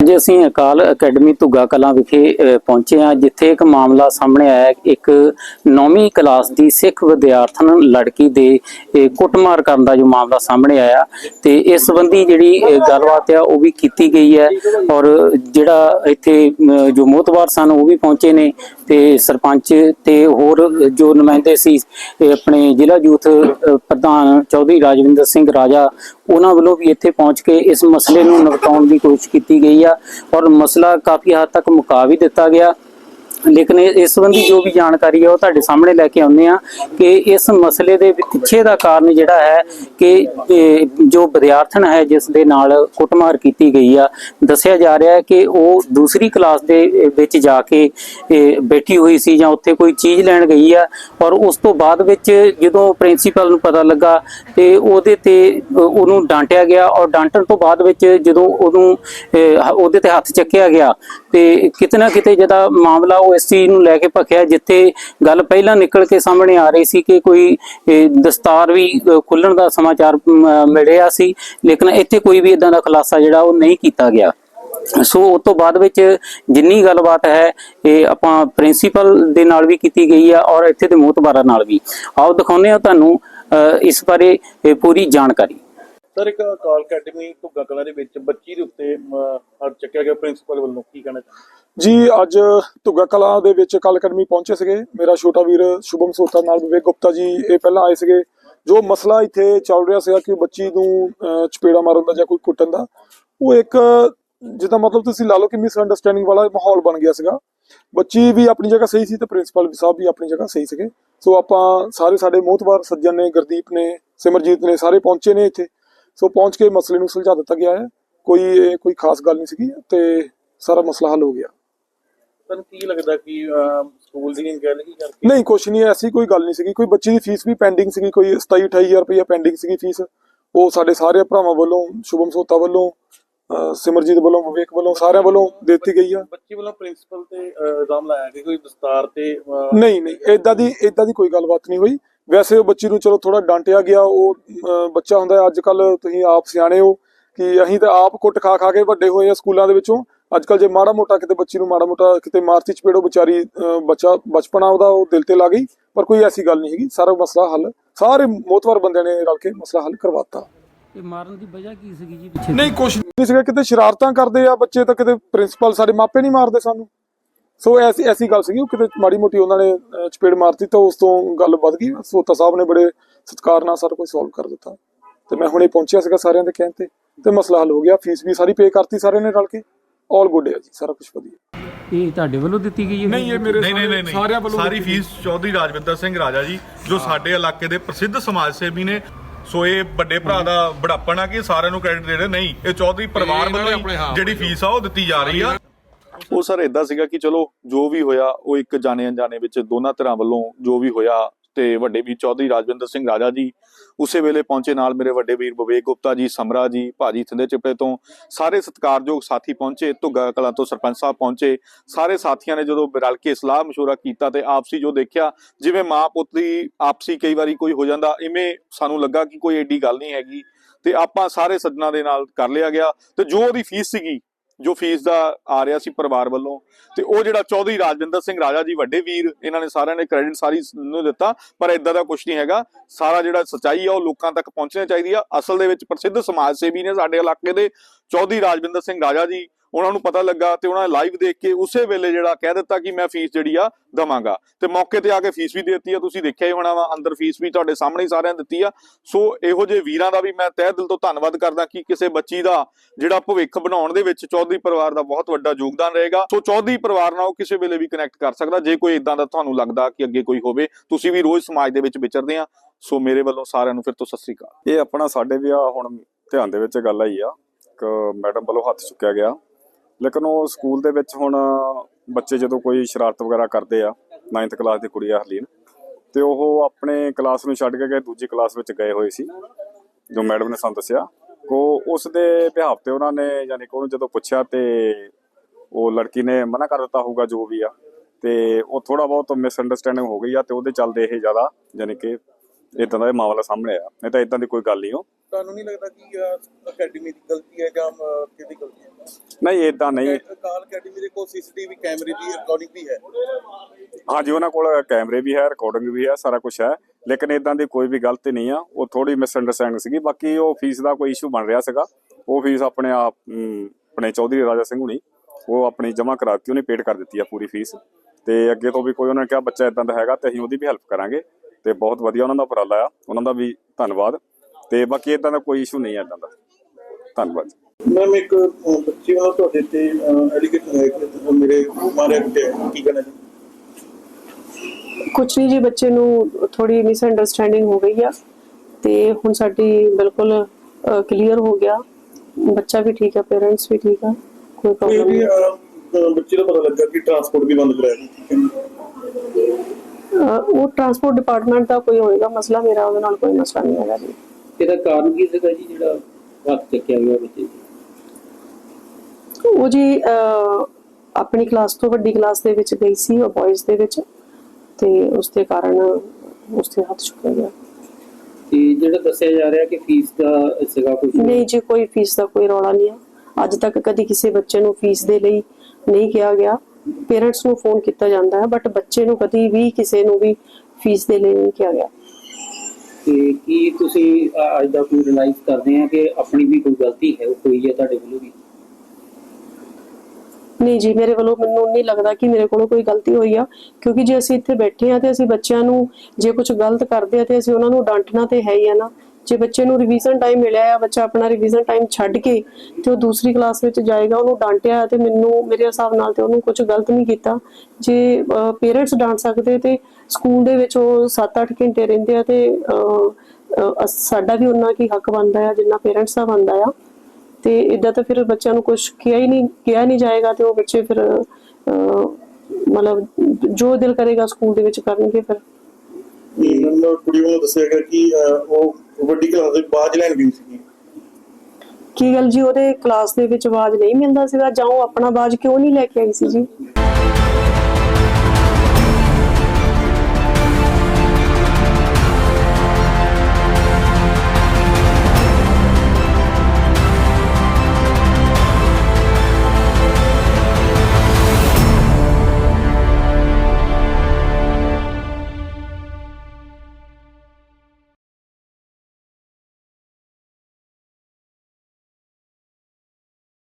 ਅੱਜ ਅਸੀਂ ਅਕਾਲ ਅਕੈਡਮੀ ਧੁੱਗਾ ਕਲਾਂ ਵਿਖੇ ਪਹੁੰਚੇ ਹਾਂ ਜਿੱਥੇ ਇੱਕ ਮਾਮਲਾ ਸਾਹਮਣੇ ਆਇਆ ਇੱਕ ਨੌਵੀਂ ਕਲਾਸ ਦੀ ਸਿੱਖ ਵਿਦਿਆਰਥਣ ਲੜਕੀ ਦੇ ਕੁੱਟਮਾਰ ਕਰਨ ਦਾ ਜੋ ਮਾਮਲਾ ਸਾਹਮਣੇ ਆਇਆ ਤੇ ਇਸ ਸੰਬੰਧੀ ਜਿਹੜੀ ਗੱਲਬਾਤ ਆ ਉਹ ਵੀ ਕੀਤੀ ਗਈ ਹੈ ਔਰ ਜਿਹੜਾ ਇੱਥੇ ਅ, ਜੋ ਮੋਤਬਾਰ ਸਨ ਉਹ ਵੀ ਪਹੁੰਚੇ ਨੇ। ਤੇ ਸਰਪੰਚ ਤੇ ਹੋਰ ਜੋ ਨੁਮਾਇੰਦੇ ਸੀ, ਇਹ ਆਪਣੇ ਜ਼ਿਲ੍ਹਾ ਯੂਥ ਪ੍ਰਧਾਨ ਚੌਧਰੀ ਰਾਜਵਿੰਦਰ ਸਿੰਘ ਰਾਜਾ, ਉਹਨਾਂ ਵੱਲੋਂ ਵੀ ਇੱਥੇ ਪਹੁੰਚ ਕੇ ਇਸ ਮਸਲੇ ਨੂੰ ਨਿਪਟਾਉਣ ਦੀ ਕੋਸ਼ਿਸ਼ ਕੀਤੀ ਗਈ ਆ ਔਰ ਮਸਲਾ ਕਾਫੀ ਹੱਦ ਤੱਕ ਮੁਕਾ ਵੀ ਦਿੱਤਾ ਗਿਆ। ਲੇਕਿਨ ਇਸ ਸੰਬੰਧੀ ਜੋ ਵੀ ਜਾਣਕਾਰੀ ਹੈ ਉਹ ਤੁਹਾਡੇ ਸਾਹਮਣੇ ਲੈ ਕੇ ਆਉਂਦੇ ਆ ਕਿ ਇਸ ਮਸਲੇ ਦੇ ਪਿੱਛੇ ਦਾ ਕਾਰਨ ਜਿਹੜਾ ਹੈ ਕਿ ਜੋ ਵਿਦਿਆਰਥਣ ਹੈ, ਜਿਸ ਦੇ ਨਾਲ ਕੁੱਟਮਾਰ ਕੀਤੀ ਗਈ ਆ, ਦੱਸਿਆ ਜਾ ਰਿਹਾ ਹੈ ਕਿ ਉਹ ਦੂਸਰੀ ਕਲਾਸ ਦੇ ਵਿੱਚ ਜਾ ਕੇ ਬੈਠੀ ਹੋਈ ਸੀ ਜਾਂ ਉੱਥੇ ਕੋਈ ਚੀਜ਼ ਲੈਣ ਗਈ ਆ, ਔਰ ਉਸ ਤੋਂ ਬਾਅਦ ਵਿੱਚ ਜਦੋਂ ਪ੍ਰਿੰਸੀਪਲ ਨੂੰ ਪਤਾ ਲੱਗਾ ਤੇ ਉਹਦੇ ਤੇ ਉਹਨੂੰ ਡਾਂਟਿਆ ਗਿਆ, ਔਰ ਡਾਂਟਣ ਤੋਂ ਬਾਅਦ ਵਿੱਚ ਜਦੋਂ ਉਹਨੂੰ ਉਹਦੇ ਤੇ ਹੱਥ ਚੱਕਿਆ ਗਿਆ ਤੇ ਕਿਤੇ ਨਾ ਕਿਤੇ ਜਿਹਦਾ ਮਾਮਲਾ ਉਹ ਇਸ ਚੀਜ਼ ਨੂੰ ਲੈ ਕੇ ਭਖਿਆ ਜਿੱਥੇ ਗੱਲ ਪਹਿਲਾਂ ਨਿਕਲ ਕੇ ਸਾਹਮਣੇ ਆ ਰਹੀ ਸੀ ਕਿ ਕੋਈ ਦਸਤਾਰ ਵੀ ਖੁੱਲਣ ਦਾ ਸਮਾਚਾਰ ਮਿਲਿਆ ਸੀ ਲੇਕਿਨ ਇੱਥੇ ਕੋਈ ਵੀ ਇਦਾਂ ਦਾ ਖੁਲਾਸਾ ਜਿਹੜਾ ਉਹ ਨਹੀਂ ਕੀਤਾ ਗਿਆ। ਸੋ ਉਸ ਤੋਂ ਬਾਅਦ ਵਿੱਚ ਜਿੰਨੀ ਗੱਲਬਾਤ ਹੈ ਇਹ ਆਪਾਂ ਪ੍ਰਿੰਸੀਪਲ ਦੇ ਨਾਲ ਵੀ ਕੀਤੀ ਗਈ ਆ ਔਰ ਇੱਥੇ ਦੇ ਮੋਤਬਾਰਾਂ ਨਾਲ ਵੀ। ਆਓ ਦਿਖਾਉਂਦੇ ਆ ਤੁਹਾਨੂੰ ਅ, ਇਸ ਬਾਰੇ ਪੂਰੀ ਜਾਣਕਾਰੀ। ਸਰ ਇੱਕ ਅਕਾਲ ਅਕੈਡਮੀ ਧੁੱਗਾ ਕਲਾਂ ਦੇ ਵਿੱਚ ਬੱਚੀ ਦੇ ਉੱਤੇ ਅਮ, ਚੱਕਿਆ ਗਿਆ ਪ੍ਰਿੰਸੀਪਲ ਵੱਲੋਂ ਕੀ ਕਹਿਣਾ ਜੀ ਅੱਜ ਧੁੱਗਾ ਕਲਾਂ ਦੇ ਵਿੱਚ ਕੱਲ ਅਕੈਡਮੀ ਪਹੁੰਚੇ ਸੀਗੇ। ਮੇਰਾ ਛੋਟਾ ਵੀਰ ਸ਼ੁਭਮ ਸੋਤਾ ਨਾਲ ਵਿਵੇਕ ਗੁਪਤਾ ਜੀ ਇਹ ਪਹਿਲਾਂ ਆਏ ਸੀਗੇ। ਜੋ ਮਸਲਾ ਇੱਥੇ ਚੱਲ ਰਿਹਾ ਸੀਗਾ ਕਿ ਬੱਚੀ ਨੂੰ ਚਪੇੜਾ ਮਾਰਨ ਦਾ ਜਾਂ ਕੋਈ ਕੁੱਟਣ ਦਾ ਉਹ ਇੱਕ ਜਿੱਦਾਂ ਮਤਲਬ ਤੁਸੀਂ ਲਾ ਲਓ ਕਿ ਮਿਸ ਅੰਡਰਸਟੈਂਡਿੰਗ ਵਾਲਾ ਮਾਹੌਲ ਬਣ ਗਿਆ ਸੀਗਾ। ਬੱਚੀ ਵੀ ਆਪਣੀ ਜਗ੍ਹਾ ਸਹੀ ਸੀ ਤੇ ਪ੍ਰਿੰਸੀਪਲ ਸਾਹਿਬ ਵੀ ਆਪਣੀ ਜਗ੍ਹਾ ਸਹੀ ਸੀਗੇ। ਸੋ ਆਪਾਂ ਸਾਰੇ ਸਾਡੇ ਮੋਹਤਵਾਰ ਸੱਜਣ ਨੇ ਗੁਰਦੀਪ ਨੇ ਸਿਮਰਜੀਤ ਨੇ ਸਾਰੇ ਪਹੁੰਚੇ ਨੇ ਇੱਥੇ। ਸੋ ਪਹੁੰਚ ਕੇ ਮਸਲੇ ਨੂੰ ਸੁਲਝਾ ਦਿੱਤਾ ਗਿਆ ਹੈ। ਕੋਈ ਕੋਈ ਖਾਸ ਗੱਲ ਨਹੀਂ ਸੀਗੀ ਤੇ ਸਾਰਾ ਮਸਲਾ ਹੱਲ ਹੋ ਗਿਆ। ਤੁਹਾਨੂੰ ਕੀ ਲੱਗਦਾ ਕਿ ਸਕੂਲ ਦੀ ਅਣਗਹਿਲੀ ਕਰਕੇ? ਨਹੀਂ ਕੁਛ ਨਹੀਂ ਐਸੀ ਕੋਈ ਗੱਲ ਨਹੀਂ ਸੀਗੀ। ਕੋਈ ਬੱਚੀ ਦੀ ਫੀਸ ਵੀ ਪੈਂਡਿੰਗ ਸੀਗੀ ਕੋਈ 27 28000 ਰੁਪਏ ਪੈਂਡਿੰਗ ਸੀਗੀ ਫੀਸ। ਉਹ ਸਾਡੇ ਸਾਰੇ ਭਰਾਵਾਂ ਵੱਲੋਂ ਸ਼ੁਭਮ ਸੋਤਾ ਵੱਲੋਂ ਸਿਮਰਜੀਤ ਵੱਲੋਂ ਵਿਵੇਕ ਵੱਲੋਂ ਸਾਰਿਆਂ ਵੱਲੋਂ ਦਿੱਤੀ ਗਈ ਆ। ਬੱਚੀ ਵੱਲੋਂ ਪ੍ਰਿੰਸੀਪਲ ਤੇ ਇਲਜ਼ਾਮ ਲਾਇਆ ਕਿ ਕੋਈ ਦਸਤਾਰ ਤੇ ਨਹੀਂ ਨਹੀਂ ਏਦਾਂ ਦੀ ਏਦਾਂ ਦੀ ਕੋਈ ਗੱਲਬਾਤ ਨਹੀਂ ਹੋਈ। ਵੈਸੇ ਉਹ ਬੱਚੀ ਨੂੰ ਚਲੋ ਥੋੜਾ ਡਾਂਟਿਆ ਗਿਆ ਉਹ ਬੱਚਾ ਹੁੰਦਾ ਅੱਜ ਕੱਲ ਤੁਸੀਂ ਆਪ ਸਿਆਣੇ ਹੋ ਕਿ ਅਸੀਂ ਤਾਂ ਆਪ ਕੁੱਟ ਖਾ ਖਾ ਕੇ ਵੱਡੇ ਹੋਏ ਆ ਸਕੂਲਾਂ ਦੇ ਵਿੱਚੋਂ। ਅੱਜ ਕੱਲ ਜੇ ਮਾੜਾ ਮੋਟਾ ਕਿਤੇ ਬੱਚੀ ਨੂੰ ਮਾੜਾ ਮੋਟਾ ਕਿਤੇ ਮਾਰਤੀ ਚਪੇੜੋ ਵਿਚਾਰੀ ਬੱਚਾ ਬਚਪਨਾ ਉਹਦਾ ਉਹ ਦਿਲ ਤੇ ਲਾ ਗਈ ਪਰ ਕੋਈ ਐਸੀ ਗੱਲ ਨਹੀਂ ਹੈਗੀ ਸਾਰਾ ਮਸਲਾ ਹੱਲ ਸਾਰੇ ਮੋਤਵਰ ਬੰਦਿਆਂ ਨੇ ਰਲ ਕੇ ਮਸਲਾ ਹੱਲ ਕਰਵਾਤਾ। ਇਹ ਮਾਰਨ ਦੀ ਵਜ੍ਹਾ ਕੀ ਸੀਗੀ ਜੀ ਪਿੱਛੇ? ਨਹੀਂ ਕੁਛ ਨਹੀਂ ਸੀਗਾ ਕਿਤੇ ਸ਼ਰਾਰਤਾਂ ਕਰਦੇ ਆ ਬੱਚੇ ਤਾਂ ਕਿਤੇ ਪ੍ਰਿੰਸੀਪਲ ਸਾਡੇ ਮਾਪੇ ਨਹੀਂ ਮਾਰਦੇ ਸਾਨੂੰ। ਸੋ ਐਸੀ ਐਸੀ ਗੱਲ ਸੀਗੀ ਉਹ ਕਿਤੇ ਮਾੜੀ ਮੋਟੀ ਉਹਨਾਂ ਨੇ ਚਪੇੜ ਮਾਰਤੀ ਤਾਂ ਉਸ ਤੋਂ ਗੱਲ ਵੱਧ ਗਈ। ਸੋਤਾ ਸਾਹਿਬ ਨੇ ਬੜੇ ਸਤਿਕਾਰ ਨਾਲ ਸਾਰਾ ਕੁਝ ਸੋਲਵ ਕਰ ਦਿੱਤਾ। ਤੇ ਮੈਂ ਹੁਣੇ ਪਹੁੰਚਿਆ ਸੀਗਾ ਸਾਰਿਆਂ ਦੇ ਕਹਿਣ ਤੇ। ਤੇ ਮਸਲਾ ਹੱਲ ਹੋ ਗਿਆ। ਫੀਸ ਵੀ ਸਾਰੀ ਪੇ ਕਰਤੀ ਸਾਰਿਆਂ ਨੇ ਰਲ ਕੇ। ਆਲ ਗੁੱਡ ਹੈ ਜੀ ਸਾਰਾ ਕੁਝ ਵਧੀਆ। ਇਹ ਤੁਹਾਡੇ ਵੱਲੋਂ ਦਿੱਤੀ ਗਈ ਹੈ? ਨਹੀਂ ਇਹ ਮੇਰੇ ਨਹੀਂ ਨਹੀਂ ਨਹੀਂ। ਸਾਰਿਆਂ ਵੱਲੋਂ ਸਾਰੀ ਫੀਸ ਚੌਧਰੀ ਰਾਜਵਿੰਦਰ ਸਿੰਘ ਰਾਜਾ ਜੀ ਜੋ ਸਾਡੇ ਇਲਾਕੇ ਦੇ ਪ੍ਰਸਿੱਧ ਸਮਾਜ ਸੇਵੀ ਨੇ। ਸੋ ਇਹ ਵੱਡੇ ਭਰਾ ਦਾ ਬੜਾਪਣ ਆ ਕਿ ਸਾਰਿਆਂ ਨੂੰ ਕ੍ਰੈਡਿਟ ਦੇ ਰਹੇ। ਨਹੀਂ ਇਹ ਚੌਧਰੀ ਪਰਿਵਾਰ ਵੱਲੋਂ ਹੀ ਜਿਹੜੀ ਫੀਸ ਆ ਉਹ ਦਿੱਤੀ ਜਾ ਰਹੀ ਆ। ਉਹ ਸਰ ਇਦਾਂ ਸੀਗਾ ਕਿ ਚਲੋ ਜੋ ਵੀ ਹੋਇਆ, ਉਹ ਇੱਕ ਜਾਣੇ ਅਣਜਾਣੇ ਵਿੱਚ ਦੋਨਾਂ ਧਿਰਾਂ ਵੱਲੋਂ ਜੋ ਵੀ ਹੋਇਆ ਤੇ ਵੱਡੇ ਵੀਰ ਚੌਧਰੀ ਰਾਜਵਿੰਦਰ ਸਿੰਘ ਰਾਜਾ ਜੀ, ਉਸੇ ਵੇਲੇ ਪਹੁੰਚੇ ਨਾਲ ਮੇਰੇ ਵੱਡੇ ਵੀਰ ਵਿਵੇਕ ਗੁਪਤਾ ਜੀ, ਸਮਰਾ ਜੀ, ਭਾਜੀ ਥਿੰਦੇ ਚਿਪੜੇ ਤੋਂ ਸਾਰੇ ਸਤਿਕਾਰਯੋਗ ਸਾਥੀ ਪਹੁੰਚੇ, ਧੁੱਗਾ ਕਲਾਂ ਤੋਂ ਸਰਪੰਚ ਸਾਹਿਬ ਪਹੁੰਚੇ, ਸਾਰੇ ਸਾਥੀਆਂ ਨੇ ਜਦੋਂ ਰਲ ਕੇ ਸਲਾਹ ਮਸ਼ਵਰਾ ਕੀਤਾ ਤੇ ਆਪਸੀ ਜੋ ਦੇਖਿਆ, ਜਿਵੇਂ ਮਾਂ ਪੁੱਤ ਦੀ ਆਪਸੀ ਕਈ ਵਾਰੀ ਕੋਈ ਹੋ ਜਾਂਦਾ, ਇਵੇਂ ਸਾਨੂੰ ਲੱਗਾ ਕਿ ਕੋਈ ਏਡੀ ਗੱਲ ਨਹੀਂ ਹੈਗੀ ਤੇ ਆਪਾਂ ਸਾਰੇ ਸੱਜਣਾ ਦੇ ਨਾਲ ਕਰ ਲਿਆ ਗਿਆ ਤੇ ਜੋ ਉਹਦੀ ਫੀਸ ਸੀਗੀ ਜੋ ਫੀਸ ਦਾ ਆ ਰਿਹਾ ਸੀ ਪਰਿਵਾਰ ਵੱਲੋਂ, ਤੇ ਉਹ ਜਿਹੜਾ ਚੌਧਰੀ ਰਾਜਵਿੰਦਰ ਸਿੰਘ ਰਾਜਾ ਜੀ ਵੱਡੇ ਵੀਰ, ਇਹਨਾਂ ਨੇ ਸਾਰਿਆਂ ਨੇ ਕ੍ਰੈਡਿਟ ਸਾਰੀ ਨੂੰ ਦਿੱਤਾ, ਪਰ ਇਦਾਂ ਦਾ ਕੁਝ ਨਹੀਂ ਹੈਗਾ। ਸਾਰਾ ਜਿਹੜਾ ਸਚਾਈ ਆ, ਉਹ ਲੋਕਾਂ ਤੱਕ ਪਹੁੰਚਣੀ ਚਾਹੀਦੀ ਆ। ਅਸਲ ਦੇ ਵਿੱਚ ਪ੍ਰਸਿੱਧ ਸਮਾਜ ਸੇਵੀ ਨੇ ਸਾਡੇ ਇਲਾਕੇ ਦੇ ਚੌਧਰੀ ਰਾਜਵਿੰਦਰ ਸਿੰਘ ਰਾਜਾ ਜੀ ਉਹਨਾਂ ਨੂੰ ਪਤਾ ਲੱਗਾ ਤੇ ਉਹਨਾਂ ਨੇ ਲਾਈਵ ਦੇਖ ਕੇ ਉਸੇ ਵੇਲੇ ਜਿਹੜਾ ਕਹਿ ਦਿੱਤਾ ਕਿ ਮੈਂ ਫੀਸ ਜਿਹੜੀ ਆ ਦਵਾਂਗਾ। ਤੇ ਮੌਕੇ ਤੇ ਆ ਕੇ ਫੀਸ ਵੀ ਦਿੱਤੀ ਆ, ਤੁਸੀਂ ਦੇਖਿਆ ਹੀ ਹੋਣਾ ਵਾ, ਅੰਦਰ ਫੀਸ ਵੀ ਤੁਹਾਡੇ ਸਾਹਮਣੇ ਹੀ ਸਾਰਿਆਂ ਦਿੱਤੀ ਆ। ਸੋ ਇਹੋ ਜਿਹੇ ਵੀਰਾਂ ਦਾ ਵੀ ਮੈਂ ਤਹਿ ਦਿਲ ਤੋਂ ਧੰਨਵਾਦ ਕਰਦਾ ਕਿ ਕਿਸੇ ਬੱਚੀ ਦਾ ਜਿਹੜਾ ਭਵਿੱਖ ਬਣਾਉਣ ਦੇ ਵਿੱਚ ਚੌਧਰੀ ਪਰਿਵਾਰ ਦਾ ਬਹੁਤ ਵੱਡਾ ਯੋਗਦਾਨ ਰਹੇਗਾ। ਸੋ ਚੌਧਰੀ ਪਰਿਵਾਰ ਨਾਲ ਉਹ ਕਿਸੇ ਵੇਲੇ ਵੀ ਕਨੈਕਟ ਕਰ ਸਕਦਾ, ਜੇ ਕੋਈ ਇਦਾਂ ਦਾ ਤੁਹਾਨੂੰ ਲੱਗਦਾ ਕਿ ਅੱਗੇ ਕੋਈ ਹੋਵੇ, ਤੁਸੀਂ ਵੀ ਰੋਜ਼ ਸਮਾਜ ਦੇ ਵਿੱਚ ਵਿਚਰਦੇ ਆ। ਸੋ ਮੇਰੇ ਵੱਲੋਂ ਸਾਰਿਆਂ ਨੂੰ ਫਿਰ ਤੋਂ ਸਤਿ ਸ੍ਰੀ ਅਕਾਲ। ਇਹ ਆਪਣਾ ਸਾਡੇ ਵੀ ਆ ਹੁਣ ਧਿਆਨ ਦੇ ਵਿੱਚ ਗੱਲ ਆਈ ਆ। ਕਿ ਮੈਡਮ ਵੱਲੋਂ ਹੱਥ ਚੁੱਕਿਆ ਗਿਆ। ਲੇਕਿਨ ਉਹ ਸਕੂਲ ਦੇ ਵਿੱਚ ਹੁਣ ਬੱਚੇ ਜਦੋਂ ਕੋਈ ਸ਼ਰਾਰਤ ਵਗੈਰਾ ਕਰਦੇ ਆ 9th ਕਲਾਸ ਦੀ ਕੁੜੀ ਆ ਹਰਲੀਨ, ਤੇ ਉਹ ਆਪਣੇ ਕਲਾਸ ਨੂੰ ਛੱਡ ਕੇ ਗਏ, ਦੂਜੀ ਕਲਾਸ ਵਿੱਚ ਗਏ ਹੋਏ ਸੀ, ਜੋ ਮੈਡਮ ਨੇ ਸਾਨੂੰ ਦੱਸਿਆ। ਕੋ ਉਸ ਦੇ ਬਿਹਾਵ ਤੇ ਉਹਨਾਂ ਨੇ ਯਾਨੀ ਕਿ ਉਹਨੂੰ ਜਦੋਂ ਪੁੱਛਿਆ ਤੇ ਉਹ ਲੜਕੀ ਨੇ ਮਨਾ ਕਰ ਦਿੱਤਾ ਹੋਊਗਾ ਜੋ ਵੀ ਆ, ਤੇ ਉਹ ਥੋੜਾ ਬਹੁਤ ਮਿਸ ਅੰਡਰਸਟੈਂਡਿੰਗ ਹੋ ਗਈ ਆ ਤੇ ਉਹਦੇ ਚੱਲਦੇ ਇਹ ਜ਼ਿਆਦਾ ਯਾਨੀ ਕਿ ਇਦਾਂ ਦਾ ਇਹ ਮਾਮਲਾ ਸਾਹਮਣੇ ਆਇਆ। ਨਹੀਂ ਤਾਂ ਇਦਾਂ ਦੀ ਕੋਈ ਗੱਲ ਨਹੀਂ ਹੋ ਤੁਹਾਨੂੰ ਨਹੀਂ ਲੱਗਦਾ ਕਿ ਅਕੈਡਮੀ ਦੀ ਗਲਤੀ ਹੈ ਜਾਂ ਕਿਹਦੀ ਗਲਤੀ ਹੈ? ਨਹੀਂ ਇਦਾਂ ਨਹੀਂ। ਕਾਲ ਅਕੈਡਮੀ ਦੇ ਕੋਲ ਸੀਸੀਟੀਵੀ ਕੈਮਰੇ ਦੀ ਰਿਕਾਰਡਿੰਗ ਵੀ ਹੈ। ਹਾਂਜੀ ਉਹਨਾਂ ਕੋਲ ਕੈਮਰੇ ਵੀ ਹੈ ਰਿਕਾਰਡਿੰਗ ਵੀ ਹੈ ਸਾਰਾ ਕੁਝ ਹੈ। ਲੇਕਿਨ ਇਦਾਂ ਦੀ ਕੋਈ ਵੀ ਗਲਤੀ ਨਹੀਂ ਆ। ਉਹ ਥੋੜੀ ਮਿਸਅੰਡਰਸਟੈਂਡਿੰਗ ਸੀਗੀ। ਬਾਕੀ ਉਹ ਫੀਸ ਦਾ ਕੋਈ ਇਸ਼ੂ ਬਣ ਰਿਹਾ ਸੀਗਾ। ਉਹ ਫੀਸ ਆਪਣੇ ਆਪ ਆਪਣੇ ਚੌਧਰੀ ਰਾਜਾ ਸਿੰਘ ਹੁਣੀ ਉਹ ਆਪਣੀ ਜਮ੍ਹਾਂ ਕਰਾਤੀ ਉਹਨੇ ਪੇਡ ਕਰ ਦਿੱਤੀ ਆ ਪੂਰੀ ਫੀਸ ਤੇ ਅੱਗੇ ਤੋਂ ਵੀ ਕੋਈ ਉਹਨਾਂ ਨੇ ਕਿਹਾ ਬੱਚਾ ਇਦਾਂ ਦਾ ਹੈਗਾ ਤੇ ਅਸੀਂ ਉਹਦੀ ਵੀ ਹੈਲਪ ਕਰਾਂਗੇ। ਤੇ ਬਹੁਤ ਵਧੀਆ ਉਹਨਾਂ ਦਾ ਉਪਰਾਲਾ ਆ। ਉਹਨਾਂ ਦਾ ਵੀ ਧੰਨਵਾਦ। ਤੇ ਬਾਕੀ ਇਦਾਂ ਦਾ ਕੋਈ ਇਸ਼ੂ ਨਹੀਂ ਹੈ ਇਦਾਂ ਦਾ। ਧੰਨਵਾਦ। ਮੈਮ ਇੱਕ ਬੱਚੀ ਵੱਲੋਂ ਤੁਹਾਡੇ ਤੇ ਐਲੀਗੇਸ਼ਨ ਹੈ ਕਿ ਮੇਰੇ ਮਾਰਿਆ ਕੁੱਟਿਆ। ਕੀ ਕਹਿਣਾ ਜੀ? ਕੁਛ ਨਹੀਂ ਜੀ ਬੱਚੇ ਨੂੰ ਥੋੜੀ ਮਿਸਅੰਡਰਸਟੈਂਡਿੰਗ ਹੋ ਗਈ ਆ। ਤੇ ਹੁਣ ਸਾਡੀ ਬਿਲਕੁਲ ਕਲੀਅਰ ਹੋ ਗਿਆ। ਬੱਚਾ ਵੀ ਠੀਕ ਹੈ ਪੇਰੈਂਟਸ ਵੀ ਠੀਕ ਆ ਕੋਈ ਪ੍ਰੋਬਲਮ ਨਹੀਂ। ਬੱਚੇ ਦਾ ਪਤਾ ਲੱਗਾ ਕਿ ਟਰਾਂਸਪੋਰਟ ਵੀ ਬੰਦ ਕਰਾਇਆ ਉਹ ਟਰਾਂਸਪੋਰਟ ਡਿਪਾਰਟਮੈਂਟ ਦਾ ਕੋਈ ਹੋਏਗਾ ਮਸਲਾ ਮੇਰਾ ਉਹਦੇ ਨਾਲ ਕੋਈ ਮਸਲਾ ਨਹੀਂ ਹੈਗਾ ਜੀ। ਇਹਦਾ ਕਾਰਨ ਕੀ ਸੀਗਾ ਜੀ ਜਿਹੜਾ ਹੱਥ ਚੱਕਿਆ ਗਿਆ ਬੱਚੇ ਉਹ ਜੀ ਆਪਣੀ ਕਲਾਸ ਤੋਂ ਵੱਡੀ ਕਲਾਸ ਦੇ ਵਿੱਚ ਗਈ ਸੀ ਉਹ ਬॉयਜ਼ ਦੇ ਵਿੱਚ ਤੇ ਉਸ ਦੇ ਕਾਰਨ ਉਸ ਦੇ ਹੱਥ ਚੁੱਕਿਆ ਗਿਆ। ਤੇ ਜਿਹੜਾ ਦੱਸਿਆ ਜਾ ਰਿਹਾ ਕਿ ਫੀਸ ਦਾ ਸੀਗਾ ਕੁਝ ਨਹੀਂ ਜੀ ਕੋਈ ਫੀਸ ਦਾ ਕੋਈ ਰੌਲਾ ਨਹੀਂ ਹੈ ਅੱਜ ਤੱਕ ਕਦੀ ਕਿਸੇ ਬੱਚੇ ਨੂੰ ਫੀਸ ਦੇ ਲਈ ਨਹੀਂ ਕਿਹਾ ਗਿਆ। ਪੇਰੈਂਟਸ ਨੂੰ ਫੋਨ ਕੀਤਾ ਜਾਂਦਾ ਹੈ ਬਟ ਬੱਚੇ ਨੂੰ ਕਦੀ ਵੀ ਕਿਸੇ ਨੂੰ ਵੀ ਫੀਸ ਦੇ ਲਈ ਨਹੀਂ ਕਿਹਾ ਗਿਆ। ਤੇ ਕੀ ਤੁਸੀਂ ਅੱਜ ਦਾ ਕੋਈ ਰਿਅਲਾਈਜ਼ ਕਰਦੇ ਆ ਕਿ ਆਪਣੀ ਵੀ ਕੋਈ ਗਲਤੀ ਹੈ ਉਹ ਕੋਈ ਹੈ ਤੁਹਾਡੇ ਵੱਲੋਂ ਵੀ? ਨਹੀਂ ਜੀ ਮੇਰੇ ਵੱਲੋਂ ਮੈਨੂੰ ਨਹੀਂ ਲੱਗਦਾ ਕਿ ਮੇਰੇ ਕੋਲੋਂ ਕੋਈ ਗਲਤੀ ਹੋਈ ਆ ਕਿਉਂਕਿ ਜੇ ਅਸੀਂ ਇੱਥੇ ਬੈਠੇ ਆ ਤੇ ਅਸੀਂ ਬੱਚਿਆਂ ਨੂੰ ਜੇ ਕੁਝ ਗਲਤ ਕਰਦੇ ਆ ਤੇ ਅਸੀਂ ਉਹਨਾਂ ਨੂੰ ਡਾਂਟਣਾ ਤੇ ਹੈ ਹੀ ਆ ਨਾ। ਜੇ ਬੱਚੇ ਨੂੰ ਰਿਵੀਜ਼ਨ ਟਾਈਮ ਮਿਲਿਆ ਆ, ਬੱਚਾ ਆਪਣਾ ਰਿਵੀਜ਼ਨ ਟਾਈਮ ਛੱਡ ਕੇ ਤੇ ਉਹ ਦੂਸਰੀ ਕਲਾਸ ਵਿੱਚ ਜਾਏਗਾ, ਉਹਨੂੰ ਡਾਂਟਿਆ ਤੇ ਮੈਨੂੰ, ਮੇਰੇ ਹਿਸਾਬ ਨਾਲ ਤੇ ਉਹਨੂੰ ਕੁਝ ਗਲਤ ਨਹੀਂ ਕੀਤਾ। ਜੇ ਪੇਰੈਂਟਸ ਡਾਂਟ ਸਕਦੇ ਤੇ ਸਕੂਲ ਦੇ ਵਿੱਚ ਉਹ 7-8 ਘੰਟੇ ਰਹਿੰਦੇ ਆ ਤੇ ਸਾਡਾ ਵੀ ਉਹਨਾਂ ਕੀ ਹੱਕ ਬਣਦਾ ਆ, ਜਿੰਨਾ ਪੇਰੈਂਟਸ ਦਾ ਬਣਦਾ ਆ। ਤੇ ਇਦਾਂ ਤਾਂ ਫਿਰ ਬੱਚਿਆਂ ਨੂੰ ਕੁਝ ਕਿਹਾ ਹੀ ਨਹੀਂ, ਕਿਹਾ ਨਹੀਂ ਜਾਏਗਾ ਤੇ ਉਹ ਬੱਚੇ ਫਿਰ ਮਤਲਬ ਜੋ ਦਿਲ ਕਰੇਗਾ ਸਕੂਲ ਦੇ ਵਿੱਚ ਕਰਨਗੇ ਫਿਰ। ਮੈਨੂੰ ਕੁੜੀ ਵੱਲੋਂ ਦੱਸਿਆ ਗਿਆ ਕਿ ਉਹ ਵੱਡੀ ਕਲਾਸ ਦੇ ਬਾਅਦ ਲੈਣ ਗਈ ਸੀ ਕੀ ਗੱਲ ਜੀ, ਉਹਦੇ ਕਲਾਸ ਦੇ ਵਿੱਚ ਆਵਾਜ਼ ਨਹੀਂ ਮਿਲਦਾ ਸੀਗਾ ਜਾਂ ਉਹ ਆਪਣਾ ਆਵਾਜ਼ ਕਿਉਂ ਨਹੀਂ ਲੈ ਕੇ ਆਈ ਸੀ ਜੀ?